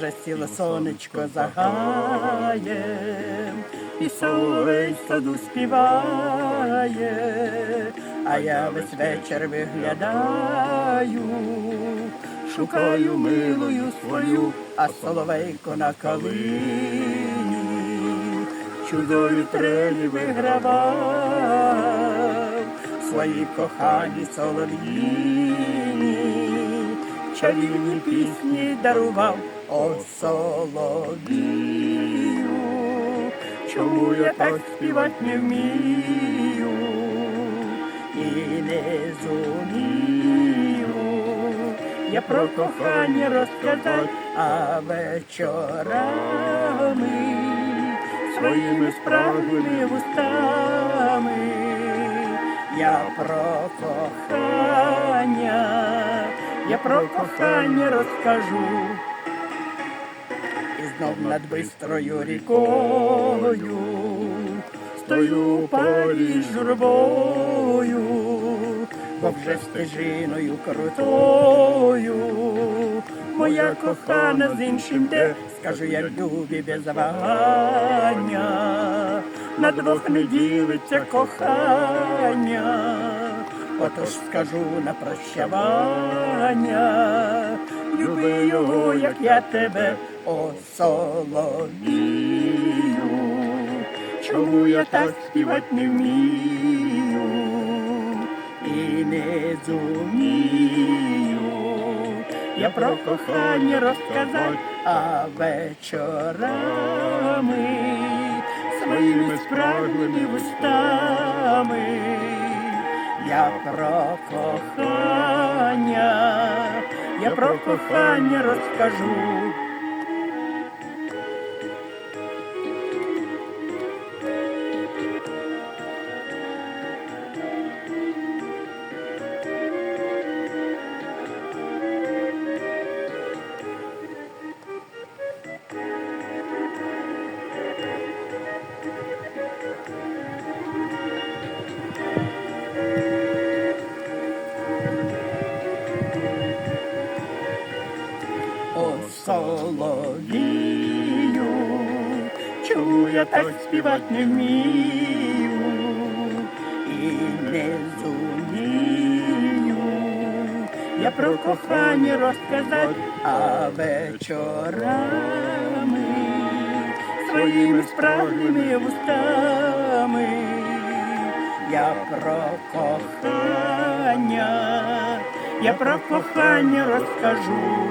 вже сіло сонечко за гаєм, і соловей саду співає, а я весь вечір виглядаю, шукаю милую свою, а соловейко на калині, чудові трелі вигравав, свої кохані солов'їні, чарівні пісні дарував, о соловію, чому я так співать не вмію? І не зумію, я про кохання розказать, а вечорами своїми спраглими вустами. Я про кохання, я про кохання розкажу. І знов над бистрою рікою. Стою парі журбою, бо вже стежиною крутою. Моя кохана з іншим де, скажу я любі без вагання, на двох не ділиться кохання, отож скажу на прощавання, люби його, як я тебе, о соловію, чому я так співать не вмію і не зумію. Я про кохання розказать, а вечорами своїми спраглими вустами. Я про кохання, я про кохання розкажу. Соловію, я так співать не вмію і не зумію. Я про кохання розказать, а вечорами своїми справжніми вустами. Я про кохання, я про кохання розкажу.